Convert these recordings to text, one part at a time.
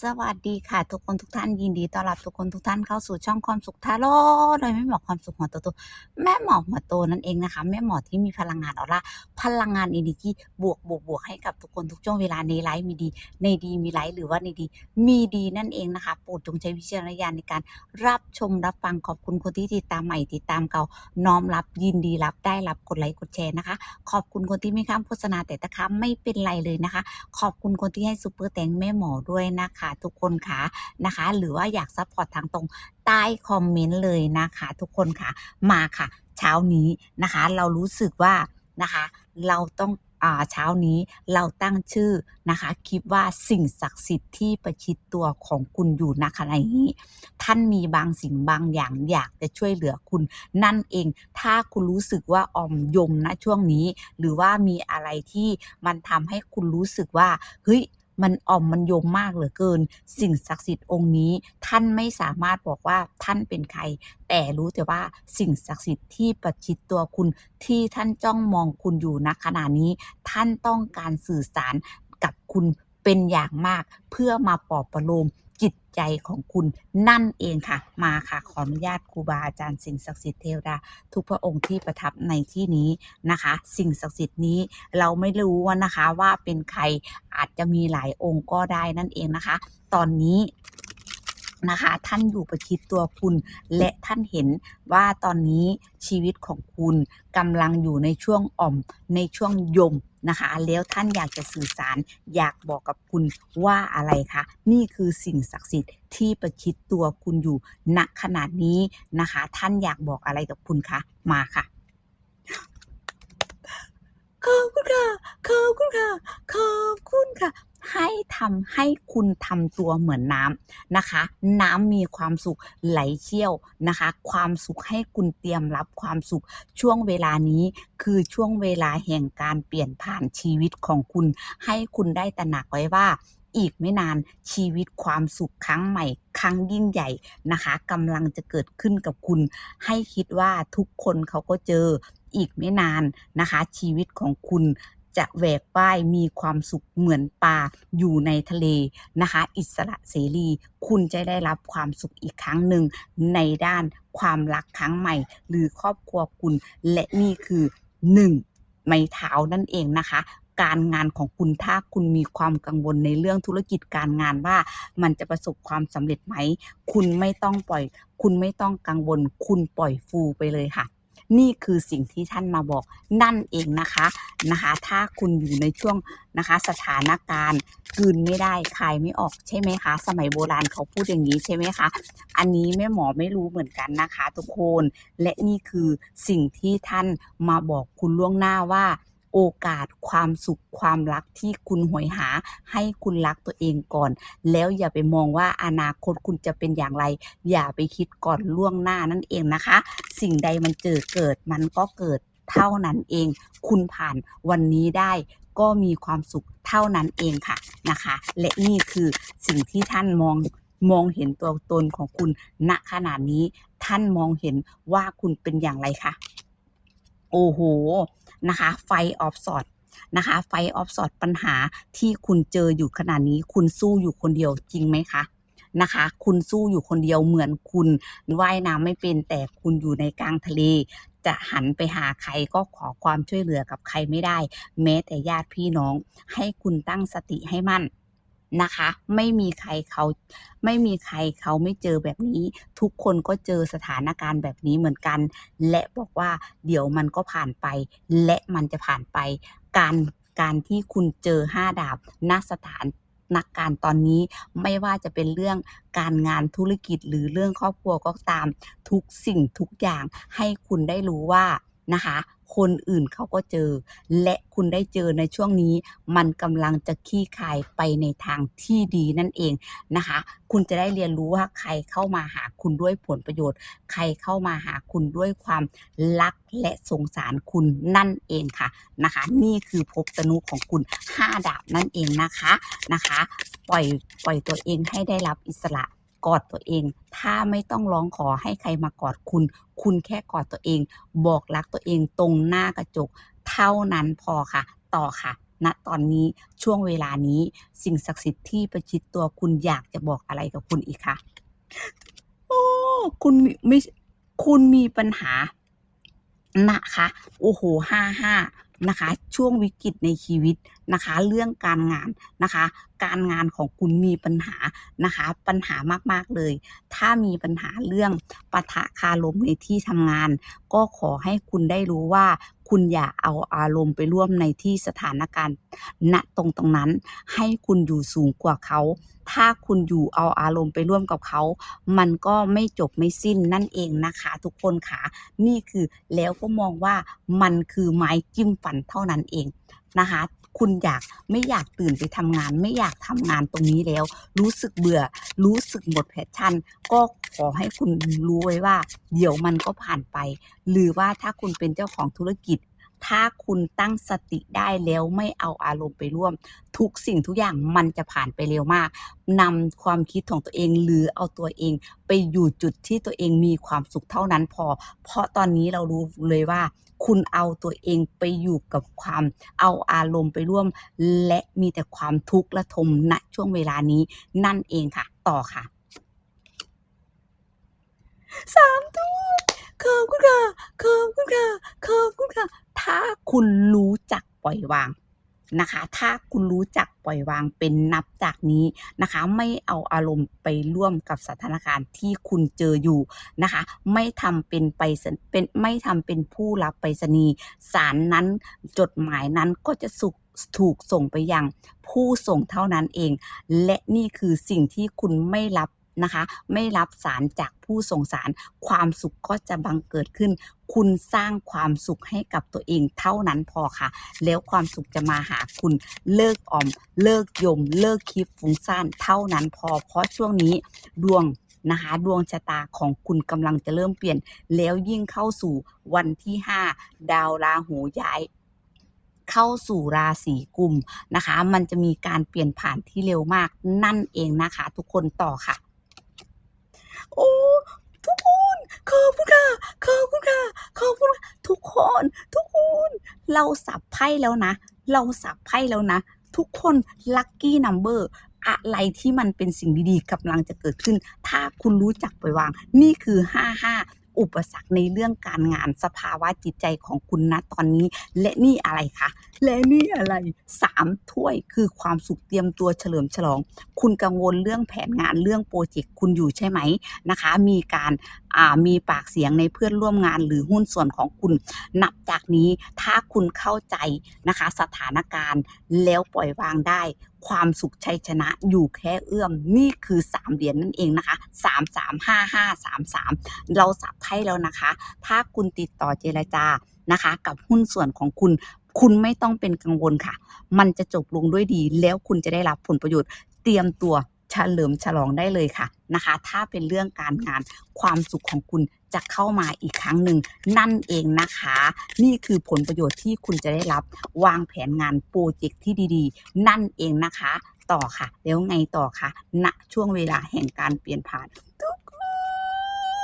สวัสดีค่ะ ทุกคนทุกท่านยินดีต้อนรับทุกคนทุกท่านเข้าสู่ช่องความสุขทาโร่โดยแม่หมอความสุขหัวโตโตแม่หมอหัวโตนั่นเองนะคะ แม่หมอที่มีพลังงานออร่าพลังงานเอเนจีบวกบวกบวกให้กับทุกคนทุกช่วงเวลาในไลฟ์มีดี ในดีมีไลฟ์หรือว่าในดี มีดีนั่นเองนะคะโปรดจงใช้วิจารณญาณในการรับชมรับฟังขอบคุณคนที่ติดตามใหม่ติดตามเก่าน้อมรับยินดีรับได้รับกดไลค์กดแชร์นะคะ ขอบคุณคนที่ไม่ข้ามโฆษณาแต่ตะค้าไม่เป็นไรเลยนะคะ ขอบคุณคนที่ให้ซูเปอร์แตงแม่หมอด้วยนะคะค่ะทุกคนค่ะนะคะ หรือว่าอยากซัพพอร์ตทางตรงใต้คอมเมนต์เลยนะคะ ทุกคนค่ะมาค่ะ เช้านี้นะคะ เรารู้สึกว่านะคะ เราต้องอ่าเช้านี้เราตั้งชื่อนะคะคลิปว่าสิ่งศักดิ์สิทธิ์ที่ประชิดตัวของคุณอยู่ณขณะนี้ ท่านมีบางสิ่งบางอย่างอยากจะช่วยเหลือคุณ นั่นเอง ถ้าคุณรู้สึกว่าอ่อมยมณช่วงนี้ หรือว่ามีอะไรที่มันทำให้คุณรู้สึกว่าเฮ้ย มันอ่อมมันโยมมากเหลือเกิน สิ่งศักดิ์สิทธิ์องค์นี้ ท่านไม่สามารถบอกว่าท่านเป็นใคร แต่รู้แต่ว่าสิ่งศักดิ์สิทธิ์ที่ประชิดตัวคุณที่ท่านจ้องมองคุณอยู่ณขณะนี้ ท่านต้องการสื่อสารกับคุณเป็นอย่างมากเพื่อมาปลอบประโลม จิตใจของคุณนั่นเองค่ะ มาค่ะ ขออนุญาตครูบาอาจารย์สิ่งศักดิ์สิทธิ์เทวดาทุกพระองค์ที่ประทับในที่นี้นะคะ สิ่งศักดิ์สิทธิ์นี้เราไม่รู้ว่านะคะว่าเป็นใครอาจจะมีหลายองค์ก็ได้นั่นเองนะคะ ตอนนี้นะคะท่านอยู่ประชิดตัวคุณและท่านเห็นว่าตอนนี้ชีวิตของคุณกำลังอยู่ในช่วงอ่อมในช่วงยม นะคะ แล้วท่านอยากจะสื่อสารอยากบอกกับคุณว่าอะไรคะ นี่คือสิ่งศักดิ์สิทธิ์ที่ประชิดตัวคุณอยู่ณขนาดนี้นะคะ ท่านอยากบอกอะไรกับคุณคะมาค่ะขอบคุณค่ะขอบคุณค่ะขอบคุณค่ะ ให้ทำให้คุณทำตัวเหมือนน้ำนะคะ น้ำมีความสุขไหลเชี่ยวนะคะ ความสุขให้คุณเตรียมรับความสุขช่วงเวลานี้คือช่วงเวลาแห่งการเปลี่ยนผ่านชีวิตของคุณ ให้คุณได้ตระหนักไว้ว่าอีกไม่นานชีวิตความสุขครั้งใหม่ ครั้งยิ่งใหญ่นะคะกำลังจะเกิดขึ้นกับคุณ ให้คิดว่าทุกคนเขาก็เจออีกไม่นานนะคะ ชีวิตของคุณ จะแหวกว่ายมีความสุขเหมือนปลาอยู่ในทะเลนะคะ อิสระเสรี คุณจะได้รับความสุขอีกครั้งหนึ่งในด้านความรักครั้งใหม่ หรือครอบครัวคุณ และนี่คือหนึ่งไม้เท้านั่นเองนะคะการงานของคุณถ้าคุณมีความกังวลในเรื่องธุรกิจการงานว่า มันจะประสบความสำเร็จไหม คุณไม่ต้องปล่อย คุณไม่ต้องกังวล คุณปล่อยฟูไปเลยค่ะ นี่คือสิ่งที่ท่านมาบอกนั่นเองนะคะนะคะ ถ้าคุณอยู่ในช่วงนะคะ สถานการณ์กืนไม่ได้คายไม่ออกใช่ไหมคะ สมัยโบราณเขาพูดอย่างนี้ใช่ไหมคะ อันนี้แม่หมอไม่รู้เหมือนกันนะคะ ทุกคน และนี่คือสิ่งที่ท่านมาบอกคุณล่วงหน้าว่า โอกาสความสุขความรักที่คุณหวยหา ให้คุณรักตัวเองก่อน แล้วอย่าไปมองว่าอนาคตคุณจะเป็นอย่างไร อย่าไปคิดก่อนล่วงหน้านั่นเองนะคะ สิ่งใดมันเจอเกิดมันก็เกิดเท่านั้นเอง คุณผ่านวันนี้ได้ก็มีความสุขเท่านั้นเองค่ะนะคะ และนี่คือสิ่งที่ท่านมองมองเห็นตัวตนของคุณณขนาดนี้ ท่านมองเห็นว่าคุณเป็นอย่างไรคะโอ้โห นะคะ ไฟออฟสอดนะคะ ไฟออฟสอดปัญหาที่คุณเจออยู่ขนาดนี้ คุณสู้อยู่คนเดียวจริงไหมคะนะคะ คุณสู้อยู่คนเดียวเหมือนคุณว่ายน้ำไม่เป็นแต่คุณอยู่ในกลางทะเล จะหันไปหาใครก็ขอความช่วยเหลือกับใครไม่ได้ แม้แต่ญาติพี่น้อง ให้คุณตั้งสติให้มั่น นะคะ ไม่มีใครเขาไม่มีใครเขาไม่เจอแบบนี้ ทุกคนก็เจอสถานการณ์แบบนี้เหมือนกัน และบอกว่าเดี๋ยวมันก็ผ่านไป และมันจะผ่านไป การการที่คุณเจอห้าดาบณสถานนักการตอนนี้ไม่ว่าจะเป็นเรื่องการงานธุรกิจหรือเรื่องครอบครัวก็ตามทุกสิ่งทุกอย่างให้คุณได้รู้ว่านะคะ คนอื่นเขาก็เจอ และคุณได้เจอในช่วงนี้ มันกำลังจะคลี่คายไปในทางที่ดีนั่นเองนะคะ คุณจะได้เรียนรู้ว่าใครเข้ามาหาคุณด้วยผลประโยชน์ ใครเข้ามาหาคุณด้วยความรักและสงสารคุณนั่นเองค่ะนะคะ นี่คือภพตนุของคุณห้าดาบนั่นเองนะคะนะคะ ปล่อยปล่อยตัวเองให้ได้รับอิสระ กอดตัวเอง ถ้าไม่ต้องร้องขอให้ใครมากอดคุณ คุณแค่กอดตัวเอง บอกรักตัวเองตรงหน้ากระจก เท่านั้นพอค่ะ ต่อค่ะณตอนนี้ช่วงเวลานี้สิ่งศักดิ์สิทธิ์ที่ประชิดตัวคุณอยากจะบอกอะไรกับคุณอีกคะโอ้คุณมีไม่คุณมีปัญหานะคะ โอ้โหห้าห้านะคะ ช่วงวิกฤตในชีวิต นะคะ เรื่องการงานนะคะ การงานของคุณมีปัญหานะคะ ปัญหามากๆเลย ถ้ามีปัญหาเรื่องปะทะคารมในที่ทำงาน ก็ขอให้คุณได้รู้ว่าคุณอย่าเอาอารมณ์ไปร่วมในที่สถานการณ์ณตรงตรงนั้น ให้คุณอยู่สูงกว่าเขา ถ้าคุณอยู่เอาอารมณ์ไปร่วมกับเขา มันก็ไม่จบไม่สิ้นนั่นเองนะคะ ทุกคนค่ะ นี่คือแล้วก็มองว่ามันคือไม้จิ้มฟันเท่านั้นเองนะคะ คุณอยากไม่อยากตื่นไปทำงาน ไม่อยากทำงานตรงนี้แล้ว รู้สึกเบื่อ รู้สึกหมดแพชชั่น ก็ขอให้คุณรู้ไว้ว่า เดี๋ยวมันก็ผ่านไป หรือว่าถ้าคุณเป็นเจ้าของธุรกิจ ถ้าคุณตั้งสติได้แล้วไม่เอาอารมณ์ไปร่วม ทุกสิ่งทุกอย่างมันจะผ่านไปเร็วมากนำความคิดของตัวเองหรือเอาตัวเอง ไปอยู่จุดที่ตัวเองมีความสุขเท่านั้นพอ เพราะตอนนี้เรารู้เลยว่า คุณเอาตัวเองไปอยู่กับความเอาอารมณ์ไปร่วม และมีแต่ความทุกข์ระทมณช่วงเวลานี้ นั่นเองค่ะ ต่อค่ะสามทุ่มขอบคุณค่ะขอบคุณค่ะขอบคุณค่ะ ถ้าคุณรู้จักปล่อยวางนะคะ ถ้าคุณรู้จักปล่อยวางเป็นนับจากนี้นะคะ ไม่เอาอารมณ์ไปร่วมกับสถานการณ์ที่คุณเจออยู่นะคะ ไม่ทำเป็นไปเป็นไม่ทำเป็นผู้รับไปรษณีย์สารนั้นจดหมายนั้นก็จะสุกถูกส่งไปยังผู้ส่งเท่านั้นเอง และนี่คือสิ่งที่คุณไม่รับ นะคะ ไม่รับสารจากผู้ส่งสาร ความสุขก็จะบังเกิดขึ้น คุณสร้างความสุขให้กับตัวเองเท่านั้นพอค่ะ แล้วความสุขจะมาหาคุณเลิกออม เลิกยม เลิกคิดฟุ้งซ่านเท่านั้นพอ เพราะช่วงนี้ดวงนะคะดวงชะตาของคุณกำลังจะเริ่มเปลี่ยน แล้วยิ่งเข้าสู่วันที่ 5 ดาวราหูย้ายเข้าสู่ราศีกุมนะคะ มันจะมีการเปลี่ยนผ่านที่เร็วมากนั่นเองนะคะ ทุกคนต่อค่ะ โอ้ทุกคนขอบคุณค่ะขอบคุณค่ะขอบคุณค่ะทุกคนทุกคน เราสับไพ่แล้วนะ เราสับไพ่แล้วนะ ทุกคนลัคกี้นัมเบอร์อะไรที่มันเป็นสิ่งดีๆกำลังจะเกิดขึ้น ถ้าคุณรู้จักปล่อยวาง นี่คือ 55อุปสรรคในเรื่องการงานสภาวะจิตใจของคุณนะตอนนี้ และนี่อะไรคะและนี่อะไรสามถ้วยคือความสุขเตรียมตัวเฉลิมฉลอง คุณกังวลเรื่องแผนงานเรื่องโปรเจกต์คุณอยู่ใช่ไหมนะคะ มีการมีปากเสียงในเพื่อนร่วมงานหรือหุ้นส่วนของคุณ นับจากนี้ถ้าคุณเข้าใจนะคะ สถานการณ์แล้วปล่อยวางได้ ความสุขชัยชนะอยู่แค่เอื้อม นี่คือ 3 เหรียญนั่นเองนะคะ 3 3 5 5 3 3 เราสับไพ่แล้วนะคะ ถ้าคุณติดต่อเจรจานะคะ กับหุ้นส่วนของคุณ คุณไม่ต้องเป็นกังวลค่ะ มันจะจบลงด้วยดี แล้วคุณจะได้รับผลประโยชน์ เตรียมตัวเฉลิมฉลองได้เลยค่ะนะคะ ถ้าเป็นเรื่องการงานความสุขของคุณจะเข้ามาอีกครั้งหนึ่งนั่นเองนะคะ นี่คือผลประโยชน์ที่คุณจะได้รับวางแผนงานโปรเจกต์ที่ดีๆ นั่นเองนะคะ ต่อค่ะ แล้วไงต่อคะณช่วงเวลาแห่งการเปลี่ยนผ่านทุกค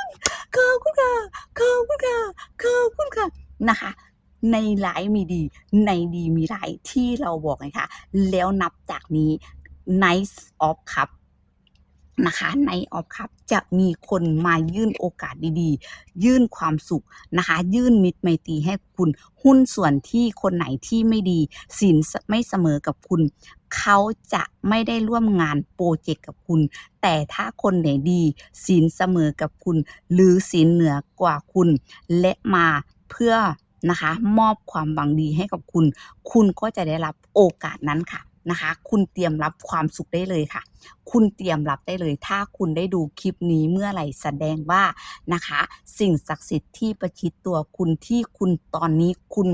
นขอบคุณค่ะขอบคุณค่ะขอบคุณค่ะนะคะ ในร้ายมีดี ในดีมีร้ายที่เราบอกไงคะแล้วนับจากนี้ Nice of Cup นะคะในออฟครับจะมีคนมายื่นโอกาสดีๆ ยื่นความสุขนะคะ ยื่นมิตรไมตรีให้คุณหุ้นส่วนที่คนไหนที่ไม่ดีสินไม่เสมอกับคุณ เขาจะไม่ได้ร่วมงานโปรเจกต์กับคุณ แต่ถ้าคนไหนดีสินเสมอกับคุณ หรือสินเหนือกว่าคุณ และมาเพื่อ นะคะ มอบความบังดีให้กับคุณ คุณก็จะได้รับโอกาสนั้นค่ะนะคะ คุณเตรียมรับความสุขได้เลยค่ะ คุณเตรียมรับได้เลย ถ้าคุณได้ดูคลิปนี้เมื่อไหร่แสดงว่านะคะ สิ่งศักดิ์สิทธิ์ที่ประชิดตัวคุณที่คุณตอนนี้คุณ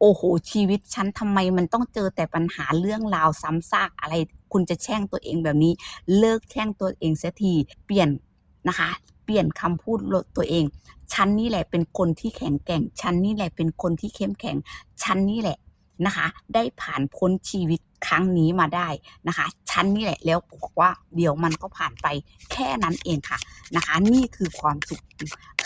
โอ้โหชีวิตฉันทำไมมันต้องเจอแต่ปัญหาเรื่องราวซ้ำซากอะไร คุณจะแช่งตัวเองแบบนี้ เลิกแช่งตัวเองเสียทีเปลี่ยนนะคะ เปลี่ยนคำพูดตัวเอง ฉันนี่แหละเป็นคนที่แข็งแกร่ง ฉันนี่แหละเป็นคนที่เข้มแข็ง ฉันนี่แหละนะคะ ได้ผ่านพ้นชีวิตครั้งนี้มาได้นะคะ ฉันนี่แหละแล้วบอกว่าเดี๋ยวมันก็ผ่านไปแค่นั้นเองค่ะนะคะ นี่คือความสุข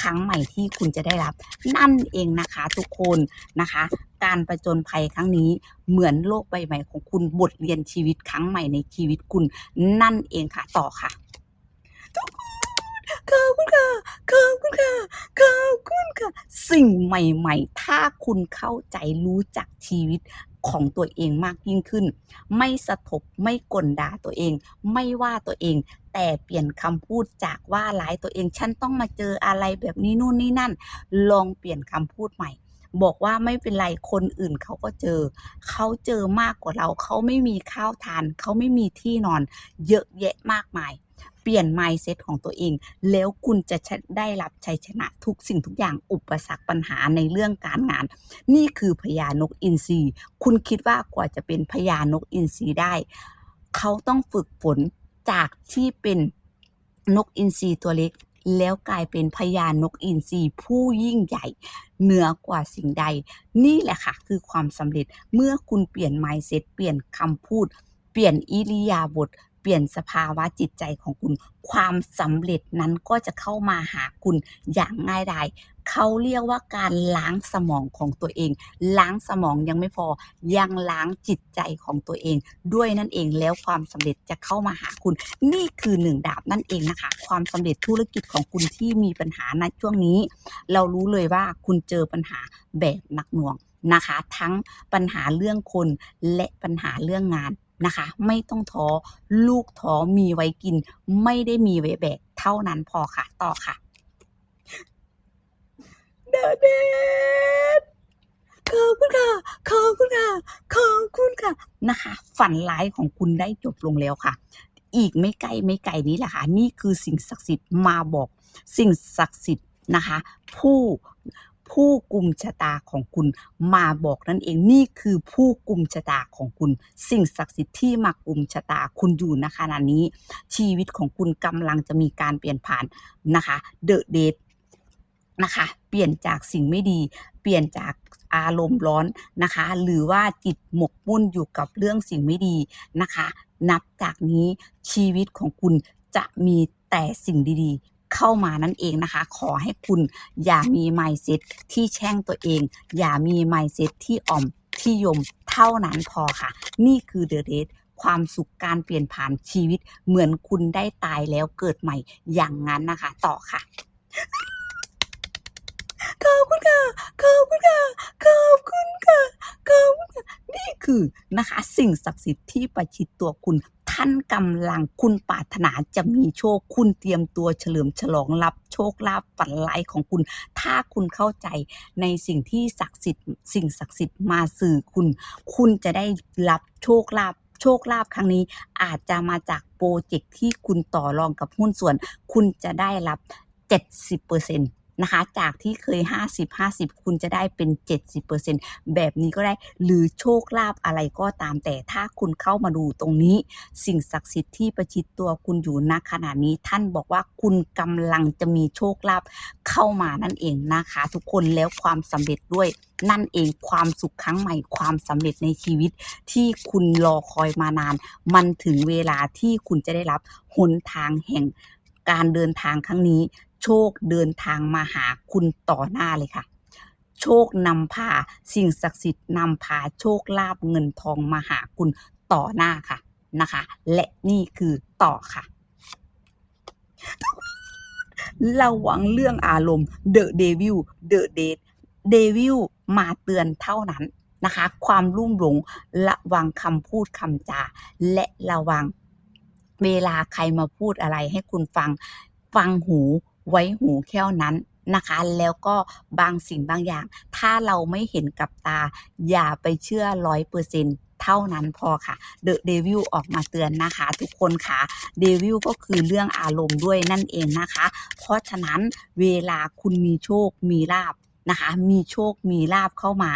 ครั้งใหม่ที่คุณจะได้รับ นั่นเองนะคะทุกคนนะคะ การประจนภัยครั้งนี้เหมือนโลกใบใหม่ของคุณบทเรียนชีวิตครั้งใหม่ในชีวิตคุณนั่นเองค่ะต่อค่ะ ขอบคุณค่ะขอบคุณค่ะขอบคุณค่ะ สิ่งใหม่ ๆ ถ้าคุณเข้าใจรู้จักชีวิตของตัวเองมากยิ่งขึ้น ไม่สะทบไม่กลด่าตัวเอง ไม่ว่าตัวเอง แต่เปลี่ยนคำพูดจากว่าร้ายตัวเอง ฉันต้องมาเจออะไรแบบนี้นู่นนี่นั่น ลองเปลี่ยนคำพูดใหม่ บอกว่าไม่เป็นไรคนอื่นเขาก็เจอ เขาเจอมากกว่าเรา เขาไม่มีข้าวทาน เขาไม่มีที่นอน เยอะแยะมากมาย เปลี่ยน mindset ของตัวเอง แล้วคุณจะได้รับชัยชนะทุกสิ่งทุกอย่างอุปสรรคปัญหาในเรื่องการงาน นี่คือพญานกอินทรีคุณคิดว่ากว่าจะเป็นพญานกอินทรีได้ เขาต้องฝึกฝนจากที่เป็นนกอินทรีตัวเล็กแล้วกลายเป็นพญานกอินทรีผู้ยิ่งใหญ่ เหนือกว่าสิ่งใด นี่แหละค่ะ คือความสำเร็จเมื่อคุณเปลี่ยน mindset เปลี่ยนคำพูด เปลี่ยนอิริยาบถ ปลี่ยนสภาวะจิตใจของคุณ ความสำเร็จนั้นก็จะเข้ามาหาคุณอย่างง่ายดายเขาเรียกว่าการล้างสมองของตัวเอง ล้างสมองยังไม่พอ ยังล้างจิตใจของตัวเอง ด้วยนั่นเองแล้วความสำเร็จจะเข้ามาหาคุณ นี่คือหนึ่งดาบนั่นเองนะคะ ความสำเร็จธุรกิจของคุณที่มีปัญหาในช่วงนี้ เรารู้เลยว่าคุณเจอปัญหาแบบหนักหน่วงนะคะ ทั้งปัญหาเรื่องคนและปัญหาเรื่องงาน นะคะ ไม่ต้องท้อลูกท้อมีไว้กิน ไม่ได้มีไว้แบกเท่านั้นพอค่ะ ต่อค่ะเดอะเดดขอบคุณค่ะขอบคุณค่ะขอบคุณค่ะนะคะ ฝันร้ายของคุณได้จบลงแล้วค่ะ อีกไม่ไกลไม่ไกลนี้แหละค่ะ นี่คือสิ่งศักดิ์สิทธิ์มาบอก สิ่งศักดิ์สิทธิ์นะคะ ผู้ ผู้กุมชะตาของคุณมาบอกนั่นเองนี่คือผู้กุมชะตาของคุณ สิ่งศักดิ์สิทธิ์ที่มากุมชะตาคุณอยู่ณขณะนี้ ชีวิตของคุณกำลังจะมีการเปลี่ยนผ่านนะคะเดอะเดทนะคะเปลี่ยนจากสิ่งไม่ดี เปลี่ยนจากอารมณ์ร้อนนะคะ หรือว่าจิตหมกมุ่นอยู่กับเรื่องสิ่งไม่ดีนะคะ นับจากนี้ชีวิตของคุณจะมีแต่สิ่งดีๆ เข้ามานั่นเองนะคะ ขอให้คุณอย่ามีไมเซ็ตที่แช่งตัวเอง อย่ามีไมเซ็ตที่อ่อมที่ยมเท่านั้นพอค่ะ นี่คือเดอะเดทความสุขการเปลี่ยนผ่านชีวิตเหมือนคุณได้ตายแล้วเกิดใหม่อย่างนั้นนะคะ ต่อค่ะ ขอบคุณค่ะ ขอบคุณค่ะ ขอบคุณค่ะ ขอบคุณค่ะ นี่คือนะคะ สิ่งศักดิ์สิทธิ์ที่ประชิดตัวคุณท่านกำลังคุณปรารถนาจะมีโชคคุณเตรียมตัวเฉลิมฉลองรับโชคลาภฝันร้ายของคุณ ถ้าคุณเข้าใจในสิ่งที่ศักดิ์สิทธิ์ สิ่งศักดิ์สิทธิ์มาสื่อคุณ คุณจะได้รับโชคลาภโชคลาภครั้งนี้อาจจะมาจากโปรเจกต์ที่คุณต่อรองกับหุ้นส่วน คุณจะได้รับ 70% นะคะ จากที่เคย 50 50 คุณจะได้เป็น 70%แบบนี้ก็ได้ หรือโชคลาภอะไรก็ตามแต่ถ้าคุณเข้ามาดูตรงนี้ สิ่งศักดิ์สิทธิ์ที่ประชิดตัวคุณอยู่ณขณะนี้ท่านบอกว่าคุณกำลังจะมีโชคลาภเข้ามานั่นเองนะคะ ทุกคนแล้วความสำเร็จด้วยนั่นเองความสุขครั้งใหม่ความสำเร็จในชีวิตที่คุณรอคอยมานาน มันถึงเวลาที่คุณจะได้รับหนทางแห่งการเดินทางครั้งนี้ โชคเดินทางมาหาคุณต่อหน้าเลยค่ะ โชคนำพาสิ่งศักดิ์สิทธิ์นำพาโชคลาภเงินทองมาหาคุณต่อหน้าค่ะนะคะ และนี่คือต่อค่ะ ระวังเรื่องอารมณ์ The Devil The Date Devil มาเตือนเท่านั้นนะคะ ความรุ่มหลงระวังคำพูดคำจา และระวังเวลาใครมาพูดอะไรให้คุณฟัง ฟังหู ไว้หูแค่นั้นนะคะ แล้วก็บางสิ่งบางอย่าง ถ้าเราไม่เห็นกับตา อย่าไปเชื่อร้อยเปอร์เซ็นเท่านั้นพอค่ะ The Devil ออกมาเตือนนะคะ ทุกคนค่ะ Devil ก็คือเรื่องอารมณ์ด้วยนั่นเองนะคะ เพราะฉะนั้นเวลาคุณมีโชคมีลาบนะคะ มีโชคมีลาบเข้ามา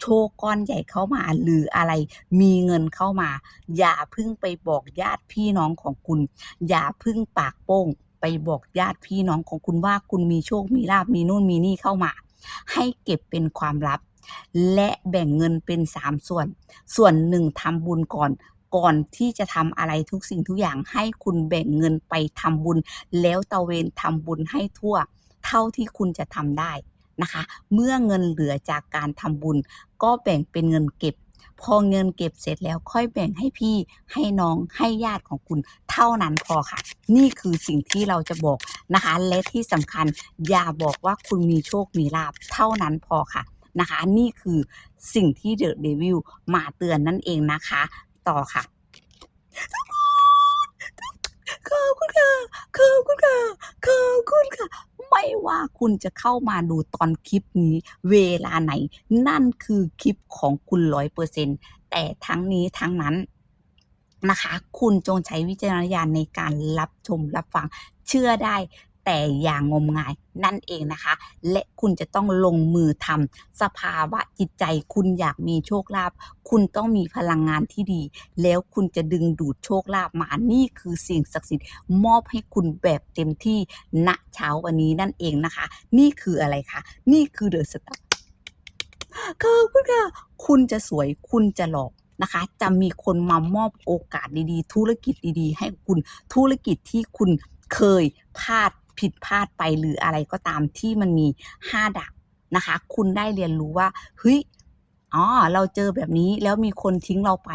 โชคก้อนใหญ่เข้ามา หรืออะไรมีเงินเข้ามา อย่าพึ่งไปบอกญาติพี่น้องของคุณ อย่าพึ่งปากโป้ง ไปบอกญาติพี่น้องของคุณว่าคุณมีโชคมีลาบมีนู่นมีนี่เข้ามา ให้เก็บเป็นความลับ และแบ่งเงินเป็น 3 ส่วน ส่วนหนึ่งทำบุญก่อนก่อนที่จะทำอะไรทุกสิ่งทุกอย่างให้คุณแบ่งเงินไปทำบุญ แล้วตะเวนทำบุญให้ทั่ว เท่าที่คุณจะทำได้นะคะ เมื่อเงินเหลือจากการทำบุญ ก็แบ่งเป็นเงินเก็บ พอเงินเก็บเสร็จแล้วค่อยแบ่งให้พี่ให้น้องให้ญาติของคุณเท่านั้นพอค่ะ นี่คือสิ่งที่เราจะบอกนะคะ และที่สำคัญอย่าบอกว่าคุณมีโชคมีลาบเท่านั้นพอค่ะนะคะ นี่คือสิ่งที่เดอะเดวิลมาเตือนนั่นเองนะคะ ต่อค่ะ ขอบคุณค่ะขอบคุณค่ะขอบคุณค่ะ ไม่ว่าคุณจะเข้ามาดูตอนคลิปนี้เวลาไหน นั่นคือคลิปของคุณร้อยเปอร์เซ็นแต่ทั้งนี้ทั้งนั้นนะคะ คุณจงใช้วิจารณญาณในการรับชมรับฟัง เชื่อได้ แต่อย่างงมงายนั่นเองนะคะ และคุณจะต้องลงมือทำสภาวะจิตใจ คุณอยากมีโชคลาภคุณต้องมีพลังงานที่ดี แล้วคุณจะดึงดูดโชคลาภมานี่คือสิ่งศักดิ์สิทธิ์มอบให้คุณแบบเต็มที่ณเช้าวันนี้นั่นเองนะคะ นี่คืออะไรคะนี่คือเดอะสตาร์ขอบคุณค่ะ คุณจะสวยคุณจะหล่อนะคะ จะมีคนมามอบโอกาสดีๆ ธุรกิจดีๆ ให้คุณธุรกิจที่คุณเคยพลาด ผิดพลาดไปหรืออะไรก็ตามที่มันมีห้าดักนะคะ คุณได้เรียนรู้ว่าเฮ้ยอ๋อเราเจอแบบนี้แล้วมีคนทิ้งเราไป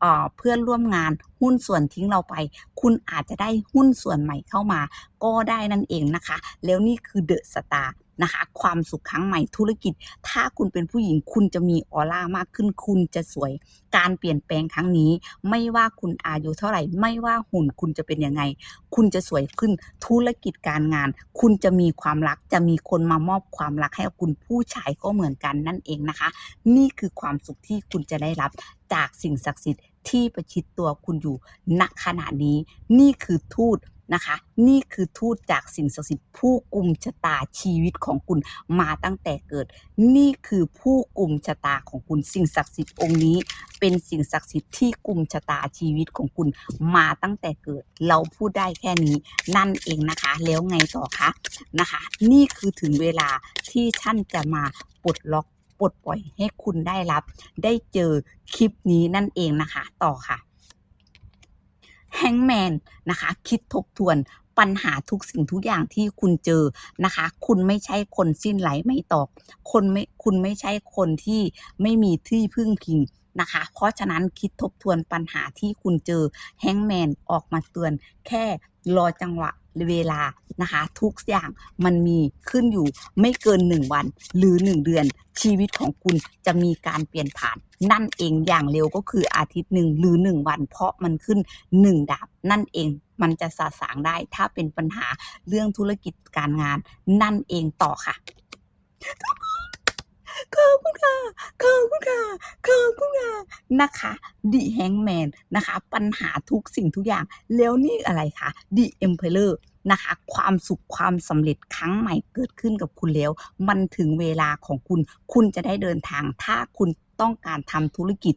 เอ่อเพื่อนร่วมงานหุ้นส่วนทิ้งเราไป คุณอาจจะได้หุ้นส่วนใหม่เข้ามา ก็ได้นั่นเองนะคะ แล้วนี่คือเดอะสตาร์ นะคะ ความสุขครั้งใหม่ธุรกิจ ถ้าคุณเป็นผู้หญิงคุณจะมีออร่ามากขึ้น คุณจะสวย การเปลี่ยนแปลงครั้งนี้ ไม่ว่าคุณอายุเท่าไหร่ ไม่ว่าหุ่นคุณจะเป็นยังไง คุณจะสวยขึ้นธุรกิจการงาน คุณจะมีความรักจะมีคนมามอบความรักให้กับคุณผู้ชายก็เหมือนกันนั่นเองนะคะ นี่คือความสุขที่คุณจะได้รับจากสิ่งศักดิ์สิทธิ์ที่ประชิดตัวคุณอยู่ณขณะนี้ นี่คือทูต นะคะ นี่คือทูตจากสิ่งศักดิ์สิทธิ์ผู้กุมชะตาชีวิตของคุณมาตั้งแต่เกิด นี่คือผู้กุมชะตาของคุณสิ่งศักดิ์สิทธิ์องค์นี้ เป็นสิ่งศักดิ์สิทธิ์ที่กุมชะตาชีวิตของคุณมาตั้งแต่เกิด เราพูดได้แค่นี้นั่นเองนะคะ แล้วไงต่อคะนะคะ นี่คือถึงเวลาที่ท่านจะมาปลดล็อกปลดปล่อยให้คุณได้รับ ได้เจอคลิปนี้นั่นเองนะคะ ต่อค่ะ แฮงแมนนะคะ คิดทบทวนปัญหาทุกสิ่งทุกอย่างที่คุณเจอนะคะ คุณไม่ใช่คนสิ้นไหลไม่ตอกคนไม่คุณไม่ใช่คนที่ไม่มีที่พึ่งพิงนะคะ เพราะฉะนั้นคิดทบทวนปัญหาที่คุณเจอแฮงแมนออกมาเตือนแค่รอจังหวะ เวลานะคะ ทุกอย่างมันมีขึ้นอยู่ไม่เกิน 1 วัน หรือ 1 เดือน ชีวิตของคุณจะมีการเปลี่ยนผ่าน นั่นเองอย่างเร็วก็คืออาทิตย์หนึ่งหรือ 1 วัน เพราะมันขึ้น 1 ดาบ นั่นเองมันจะสาสางได้ ถ้าเป็นปัญหาเรื่องธุรกิจการงาน นั่นเองต่อค่ะ ขอบคุณค่ะขอบคุณค่ะขอบคุณค่ะนะคะดีแฮงแมนนะคะ ปัญหาทุกสิ่งทุกอย่าง แล้วนี่อะไรคะดีเอ็มเพลเลอร์นะคะความสุขความสำเร็จครั้งใหม่เกิดขึ้นกับคุณแล้ว มันถึงเวลาของคุณ คุณจะได้เดินทาง ถ้าคุณต้องการทำธุรกิจ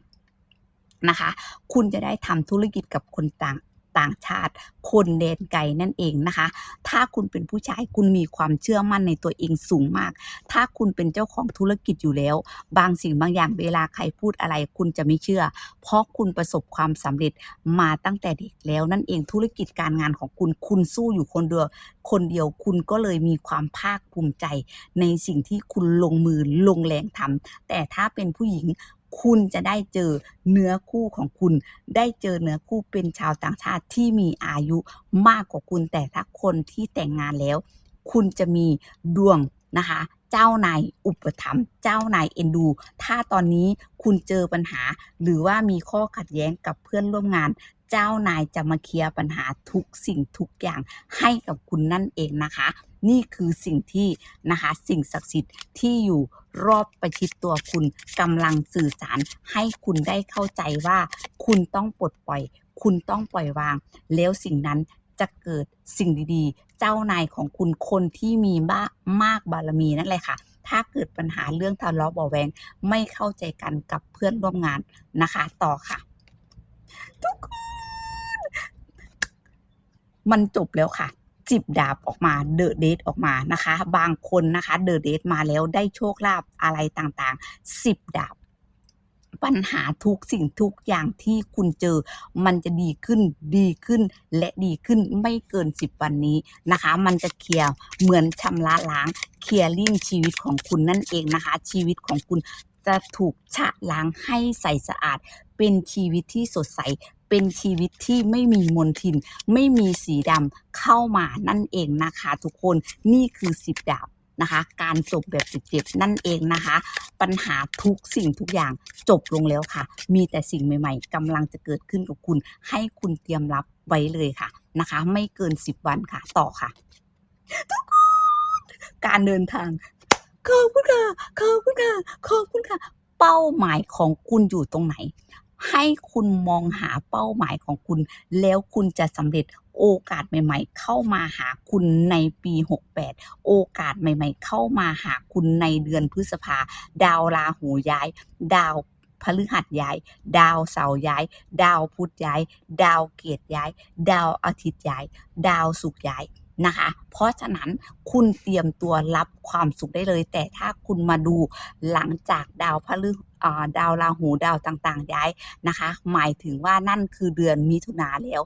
นะคะ คุณจะได้ทำธุรกิจกับคนต่าง ต่างชาติ คนแดนไกลนั่นเองนะคะ ถ้าคุณเป็นผู้ชายคุณมีความเชื่อมั่นในตัวเองสูงมาก ถ้าคุณเป็นเจ้าของธุรกิจอยู่แล้ว บางสิ่งบางอย่างเวลาใครพูดอะไรคุณจะไม่เชื่อ เพราะคุณประสบความสำเร็จมาตั้งแต่เด็กแล้วนั่นเองธุรกิจการงานของคุณคุณสู้อยู่คนเดียวคนเดียวคุณก็เลยมีความภาคภูมิใจ ในสิ่งที่คุณลงมือลงแรงทำแต่ถ้าเป็นผู้หญิง คุณจะได้เจอเนื้อคู่ของคุณ ได้เจอเนื้อคู่เป็นชาวต่างชาติที่มีอายุมากกว่าคุณแต่ถ้าคนที่แต่งงานแล้ว คุณจะมีดวงนะคะเจ้านายอุปถัมภ์เจ้านายเอ็นดู ถ้าตอนนี้คุณเจอปัญหา หรือว่ามีข้อขัดแย้งกับเพื่อนร่วมงาน เจ้านายจะมาเคลียร์ปัญหาทุกสิ่งทุกอย่างให้กับคุณนั่นเองนะคะ นี่คือสิ่งที่นะคะสิ่งศักดิ์สิทธิ์ที่อยู่รอบประชิดตัวคุณกำลังสื่อสารให้คุณได้เข้าใจว่า คุณต้องปลดปล่อย คุณต้องปล่อยวาง แล้วสิ่งนั้นจะเกิดสิ่งดีๆ เจ้านายของคุณคนที่มีบ้ามากบารมีนั่นแหละค่ะ ถ้าเกิดปัญหาเรื่องทะเลาะเบาแวงไม่เข้าใจกันกับเพื่อนร่วมงานนะคะ ต่อค่ะ ทุกคน มันจบแล้วค่ะ สิบดาบออกมาเดอะเดทออกมานะคะ บางคนนะคะเดอะเดทมาแล้วได้โชคลาภอะไรต่างๆสิบดาบปัญหาทุกสิ่งทุกอย่างที่คุณเจอ มันจะดีขึ้นดีขึ้น และดีขึ้นไม่เกิน 10 วันนี้นะคะ มันจะเคลียร์เหมือนชำระล้างเคลียร์ลิ่งชีวิตของคุณนั่นเองนะคะ ชีวิตของคุณจะถูกชะล้างให้ใสสะอาด เป็นชีวิตที่สดใส เป็นชีวิตที่ไม่มีมลทิน ไม่มีสีดำเข้ามานั่นเองนะคะ ทุกคนนี่คือสิบดาบนะคะ การจบแบบเจ็บๆนั่นเองนะคะ ปัญหาทุกสิ่งทุกอย่างจบลงแล้วค่ะ มีแต่สิ่งใหม่ ๆกำลังจะเกิดขึ้นกับคุณ ให้คุณเตรียมรับไว้เลยค่ะนะคะ ไม่เกิน10วันค่ะ ต่อค่ะทุกคนการเดินทางขอบคุณค่ะขอบคุณค่ะขอบคุณค่ะ เป้าหมายของคุณอยู่ตรงไหน ให้คุณมองหาเป้าหมายของคุณ แล้วคุณจะสำเร็จโอกาสใหม่ ๆ เข้ามาหาคุณในปี 68 โอกาสใหม่ ๆ เข้ามาหาคุณในเดือนพฤษภา ดาวราหูย้าย ดาวพฤหัสย้าย ดาวเสาร์ย้าย ดาวพุธย้าย ดาวเกตย้าย ดาวอาทิตย์ย้าย ดาวศุกร์ย้ายนะคะ เพราะฉะนั้นคุณเตรียมตัวรับความสุขได้เลย แต่ถ้าคุณมาดูหลังจากดาวพฤอ่า ดาวราหูดาวต่างๆ ย้ายนะคะ หมายถึงว่านั่นคือเดือนมิถุนาแล้ว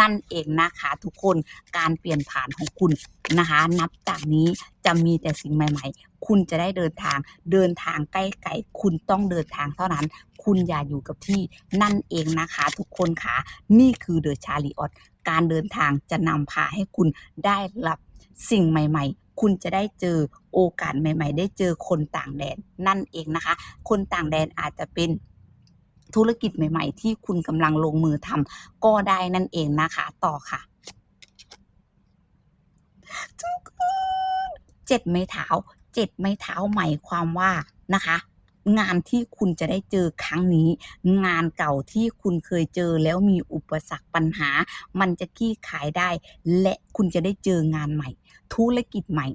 นั่นเองนะคะทุกคนการเปลี่ยนผ่านของคุณนะคะ นับจากนี้จะมีแต่สิ่งใหม่ ๆ คุณจะได้เดินทางเดินทางใกล้ๆคุณต้องเดินทางเท่านั้น คุณอย่าอยู่กับที่นั่นเองนะคะ ทุกคนค่ะนี่คือเดอะชาลีออตการเดินทางจะนำพาให้คุณได้รับสิ่งใหม่ ๆ คุณจะได้เจอโอกาสใหม่ ๆ ได้เจอคนต่างแดนนั่นเองนะคะ คนต่างแดนอาจจะเป็นธุรกิจใหม่ ๆ ที่คุณกำลังลงมือทำก็ได้นั่นเองนะคะ ต่อค่ะทุกคนเจ็ดไม้เท้าเจ็ดไม้เท้าหมายความว่านะคะ งานที่คุณจะได้เจอครั้งนี้ งานเก่าที่คุณเคยเจอแล้วมีอุปสรรคปัญหา มันจะคลี่ขายได้ และคุณจะได้เจองานใหม่ ธุรกิจใหม่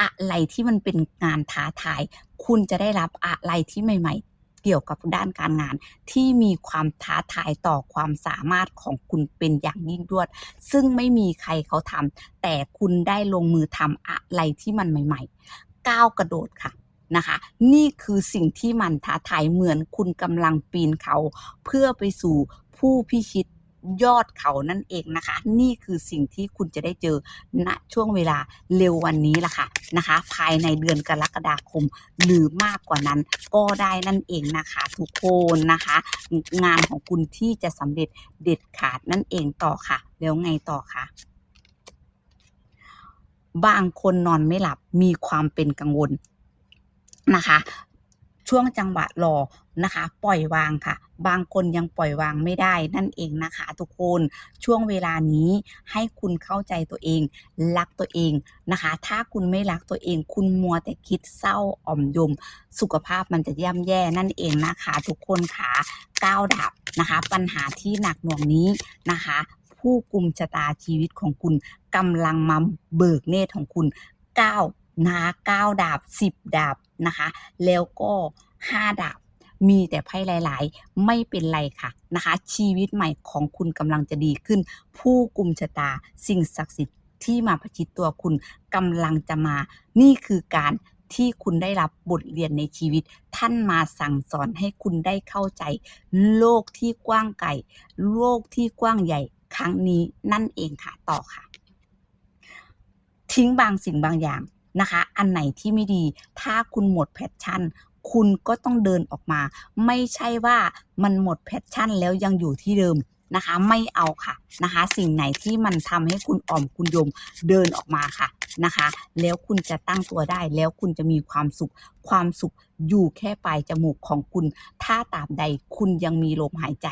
อะไรที่มันเป็นงานท้าทาย คุณจะได้รับอะไรที่ใหม่ ๆเกี่ยวกับด้านการงานที่มีความท้าทายต่อความสามารถของคุณเป็นอย่างยิ่งยวด ซึ่งไม่มีใครเขาทำแต่คุณได้ลงมือทำอะไรที่มันใหม่ ๆ ก้าวกระโดดค่ะ นะคะ นี่คือสิ่งที่มันท้าทายเหมือนคุณกำลังปีนเขา เพื่อไปสู่ผู้พิชิตยอดเขานั่นเองนะคะ นี่คือสิ่งที่คุณจะได้เจอณช่วงเวลาเร็ววันนี้ล่ะค่ะนะคะ ภายในเดือนกรกฎาคม หรือมากกว่านั้นก็ได้นั่นเองนะคะ ทุกคนนะคะ งานของคุณที่จะสำเร็จเด็ดขาดนั่นเองต่อค่ะ แล้วไงต่อคะบางคนนอนไม่หลับมีความเป็นกังวล นะคะ ช่วงจังหวะรอนะคะ ปล่อยวางค่ะ บางคนยังปล่อยวางไม่ได้นั่นเองนะคะ ทุกคนช่วงเวลานี้ให้คุณเข้าใจตัวเอง รักตัวเองนะคะ ถ้าคุณไม่รักตัวเอง คุณมัวแต่คิดเศร้าอ่อมยม สุขภาพมันจะย่ำแย่นั่นเองนะคะ ทุกคนค่ะก้าวดับนะคะ ปัญหาที่หนักหน่วงนี้นะคะ ผู้กุมชะตาชีวิตของคุณกำลังมาเบิกเนตรของคุณก้าวนะก้าวดาบสิบดาบ นะคะ แล้วก็ห้าดาบมีแต่ไพ่หลาย ๆ ไม่เป็นไรค่ะนะคะ ชีวิตใหม่ของคุณกำลังจะดีขึ้น ผู้กุมชะตาสิ่งศักดิ์สิทธิ์ที่มาประชิดตัวคุณกำลังจะมา นี่คือการที่คุณได้รับบทเรียนในชีวิต ท่านมาสั่งสอนให้คุณได้เข้าใจ โลกที่กว้างไกลโลกที่กว้างใหญ่ครั้งนี้นั่นเองค่ะต่อค่ะ ทิ้งบางสิ่งบางอย่าง นะคะ อันไหนที่ไม่ดี ถ้าคุณหมดแพชชั่น คุณก็ต้องเดินออกมา ไม่ใช่ว่ามันหมดแพชชั่นแล้วยังอยู่ที่เดิมนะคะ ไม่เอาค่ะนะคะ สิ่งไหนที่มันทำให้คุณอ่อมคุณยมเดินออกมาค่ะนะคะ แล้วคุณจะตั้งตัวได้แล้วคุณจะมีความสุข ความสุขอยู่แค่ปลายจมูกของคุณ ถ้าตาบใดคุณยังมีลมหายใจ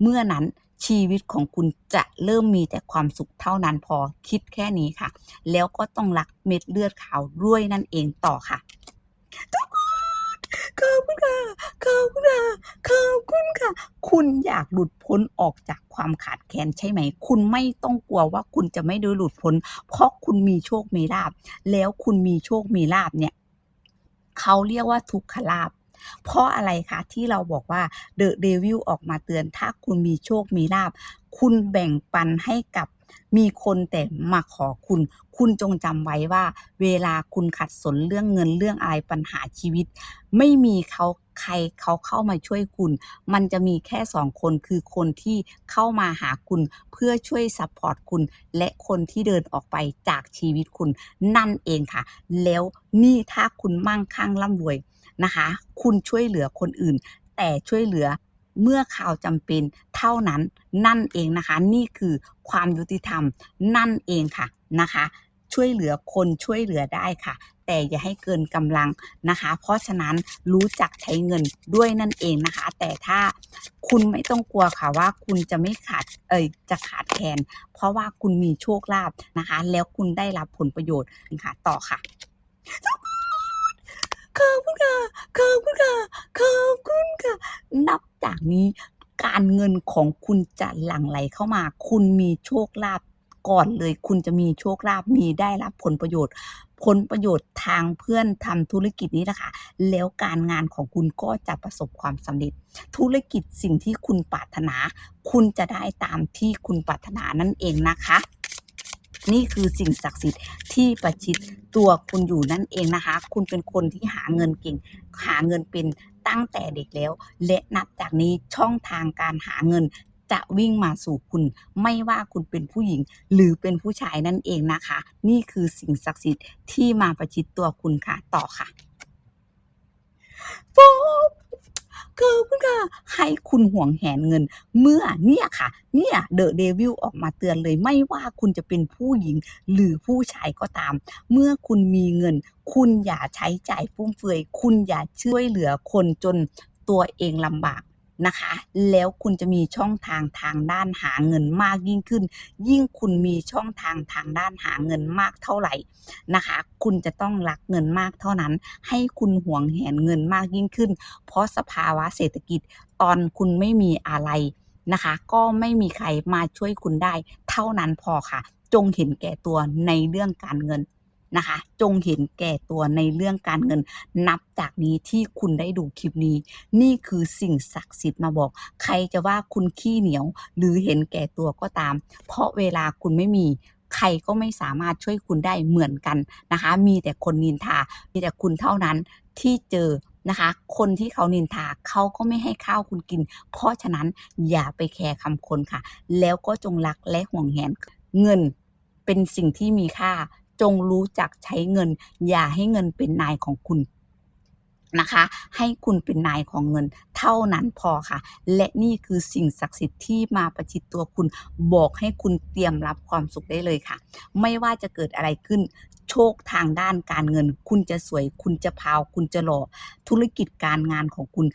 เมื่อนั้น ชีวิตของคุณจะเริ่มมีแต่ความสุขเท่านั้นพอคิดแค่นี้ค่ะ แล้วก็ต้องรักเม็ดเลือดขาวด้วยนั่นเองต่อค่ะทุกคนขอบคุณค่ะขอบคุณค่ะขอบคุณค่ะ คุณอยากหลุดพ้นออกจากความขาดแคลนใช่ไหม คุณไม่ต้องกลัวว่าคุณจะไม่ได้หลุดพ้น เพราะคุณมีโชคมีลาบแล้วคุณมีโชคมีลาบเนี่ยเขาเรียกว่าทุกขลาบ เพราะอะไรคะที่เราบอกว่าเดอะเดวิลออกมาเตือนถ้าคุณมีโชคมีลาบ คุณแบ่งปันให้กับมีคนแต่มาขอคุณ คุณจงจำไว้ว่า เวลาคุณขัดสนเรื่องเงินเรื่องอะไรปัญหาชีวิต ไม่มีเขาใครเขาเข้ามาช่วยคุณ มันจะมีแค่สองคนคือคนที่เข้ามาหาคุณเพื่อช่วยซัพพอร์ตคุณ และคนที่เดินออกไปจากชีวิตคุณ นั่นเองค่ะ แล้วนี่ถ้าคุณมั่งคั่งร่ำรวย นะคะ คุณช่วยเหลือคนอื่น แต่ช่วยเหลือเมื่อข่าวจำเป็นเท่านั้นนั่นเองนะคะ นี่คือความยุติธรรมนั่นเองค่ะนะคะ ช่วยเหลือคนช่วยเหลือได้ค่ะ แต่อย่าให้เกินกำลังนะคะ เพราะฉะนั้นรู้จักใช้เงินด้วยนั่นเองนะคะ แต่ถ้าคุณไม่ต้องกลัวค่ะว่าคุณจะไม่ขาดเอ่ยจะขาดแคลนเพราะว่าคุณมีโชคลาภนะคะ แล้วคุณได้รับผลประโยชน์ค่ะต่อค่ะ ขอบคุณค่ะขอบคุณค่ะขอบคุณค่ะ นับจากนี้การเงินของคุณจะหลั่งไหลเข้ามา คุณมีโชคลาภก่อนเลย คุณจะมีโชคลาภมีได้รับผลประโยชน์ ผลประโยชน์ทางเพื่อนทำธุรกิจนี้แหละคะแล้วการงานของคุณก็จะประสบความสำเร็จ ธุรกิจสิ่งที่คุณปรารถนา คุณจะได้ตามที่คุณปรารถนานั่นเองนะคะ นี่คือสิ่งศักดิ์สิทธิ์ที่ประชิดตัวคุณอยู่นั่นเองนะคะ คุณเป็นคนที่หาเงินเก่ง หาเงินเป็นตั้งแต่เด็กแล้ว และนับจากนี้ช่องทางการหาเงินจะวิ่งมาสู่คุณ ไม่ว่าคุณเป็นผู้หญิง หรือเป็นผู้ชายนั่นเองนะคะ นี่คือสิ่งศักดิ์สิทธิ์ที่มาประชิดตัวคุณค่ะ ต่อค่ะโฟขอบคุณค่ะ ให้คุณห่วงแหนเงิน เมื่อเนี่ยค่ะ เนี่ยเดอะเดวิลออกมาเตือนเลยไม่ว่าคุณจะเป็นผู้หญิงหรือผู้ชายก็ตาม เมื่อคุณมีเงิน คุณอย่าใช้จ่ายฟุ่มเฟือย คุณอย่าช่วยเหลือคนจนตัวเองลำบากนะคะ แล้วคุณจะมีช่องทางทางด้านหาเงินมากยิ่งขึ้น ยิ่งคุณมีช่องทางทางด้านหาเงินมากเท่าไหร่นะคะ คุณจะต้องรักเงินมากเท่านั้น ให้คุณห่วงแหนเงินมากยิ่งขึ้น เพราะสภาวะเศรษฐกิจ ตอนคุณไม่มีอะไรนะคะ ก็ไม่มีใครมาช่วยคุณได้ เท่านั้นพอค่ะ จงเห็นแก่ตัวในเรื่องการเงินนะคะ จงเห็นแก่ตัวในเรื่องการเงิน นับจากนี้ที่คุณได้ดูคลิปนี้ นี่คือสิ่งศักดิ์สิทธิ์มาบอก ใครจะว่าคุณขี้เหนียว หรือเห็นแก่ตัวก็ตาม เพราะเวลาคุณไม่มีใครก็ไม่สามารถช่วยคุณได้เหมือนกันนะคะ มีแต่คนนินทา มีแต่คุณเท่านั้นที่เจอ นะคะ คนที่เขานินทาเขาก็ไม่ให้ข้าวคุณกิน เพราะฉะนั้นอย่าไปแคร์คำคนค่ะ แล้วก็จงรักและห่วงแหนเงินเป็นสิ่งที่มีค่า จงรู้จักใช้เงิน อย่าให้เงินเป็นนายของคุณนะคะ ให้คุณเป็นนายของเงินเท่านั้นพอค่ะ และนี่คือสิ่งศักดิ์สิทธิ์ที่มาประชิดตัวคุณ บอกให้คุณเตรียมรับความสุขได้เลยค่ะ ไม่ว่าจะเกิดอะไรขึ้น โชคทางด้านการเงิน คุณจะสวยคุณจะพาว คุณจะหล่อธุรกิจการงานของคุณ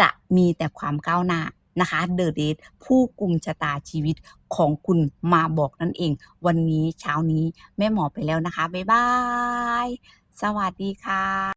จะมีแต่ความก้าวหน้านะคะเดอะเดทผู้กุมชะตาชีวิตของคุณมาบอกนั่นเอง วันนี้เช้านี้แม่หมอไปแล้วนะคะ บ๊ายบาย สวัสดีค่ะ